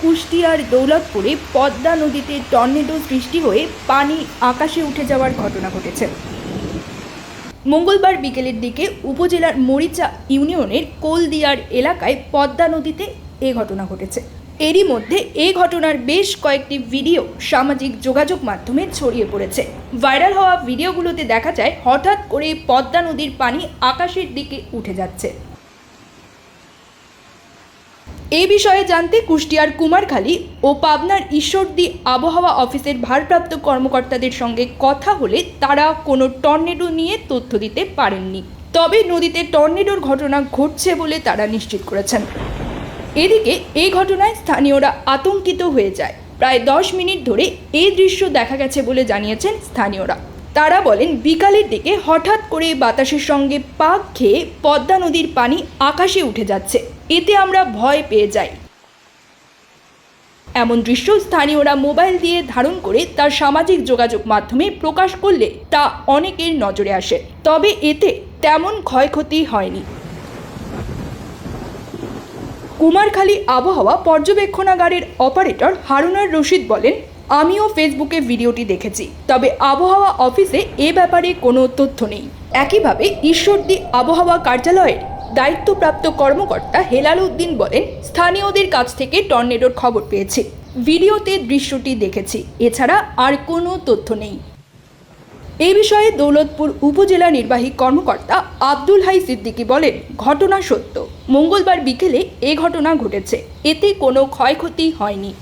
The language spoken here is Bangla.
কুষ্টিয়ার দৌলতপুরে পদ্মা নদীতে টর্নেডো সৃষ্টি হয়ে পানি আকাশে উঠে যাওয়ার ঘটনা ঘটেছে। মঙ্গলবার বিকেলের দিকে উপজেলার মরিচা ইউনিয়নের কোলদিয়ার এলাকায় পদ্মা নদীতে এ ঘটনা ঘটেছে। এরই মধ্যে এই ঘটনার বেশ কয়েকটি ভিডিও সামাজিক যোগাযোগ মাধ্যমে ছড়িয়ে পড়েছে। ভাইরাল হওয়া ভিডিওগুলোতে দেখা যায়, হঠাৎ করে পদ্মা নদীর পানি আকাশের দিকে উঠে যাচ্ছে। এই বিষয়ে জানতে কুষ্টিয়ার কুমারখালী ও পাবনার ঈশ্বরদী আবহাওয়া অফিসের ভারপ্রাপ্ত কর্মকর্তাদের সঙ্গে কথা হলে তারা কোনো টর্নেডো নিয়ে তথ্য দিতে পারেননি। তবে নদীতে টর্নেডোর ঘটনা ঘটছে বলে তারা নিশ্চিত করেছেন। এদিকে এই ঘটনায় স্থানীয়রা আতঙ্কিত হয়ে যায়। প্রায় দশ মিনিট ধরে এই দৃশ্য দেখা গেছে বলে জানিয়েছেন স্থানীয়রা। তারা বলেন, বিকালের দিকে হঠাৎ করে বাতাসের সঙ্গে পাক খেয়ে পদ্মা নদীর পানি আকাশে উঠে যাচ্ছে। এতে আমরা ভয় পেয়ে যাই। এমন দৃশ্য স্থানীয়রা মোবাইল দিয়ে ধারণ করে তার সামাজিক যোগাযোগ মাধ্যমে প্রকাশ করলে তা অনেকের নজরে আসে। তবে এতে তেমন ক্ষয়ক্ষতি হয়নি। কুমারখালী আবহাওয়া পর্যবেক্ষণাগারের অপারেটর হারুনার রশিদ বলেন, আমিও ফেসবুকে ভিডিওটি দেখেছি, তবে আবহাওয়া অফিসে এ ব্যাপারে কোনো তথ্য নেই। একইভাবে ঈশ্বরদী আবহাওয়া কার্যালয়ের দায়িত্বপ্রাপ্ত কর্মকর্তা হেলাল উদ্দিন বলেন, স্থানীয়দের কাছ থেকে টর্নেডোর খবর পেয়েছে, ভিডিওতে দৃশ্যটি দেখেছি, এছাড়া আর কোনো তথ্য নেই। এ বিষয়ে দৌলতপুর উপজেলা নির্বাহী কর্মকর্তা আব্দুল হাই সিদ্দিকী বলেন, ঘটনা সত্য। মঙ্গলবার বিকেলে এ ঘটনা ঘটেছে। এতে কোনো ক্ষয়ক্ষতি হয়নি।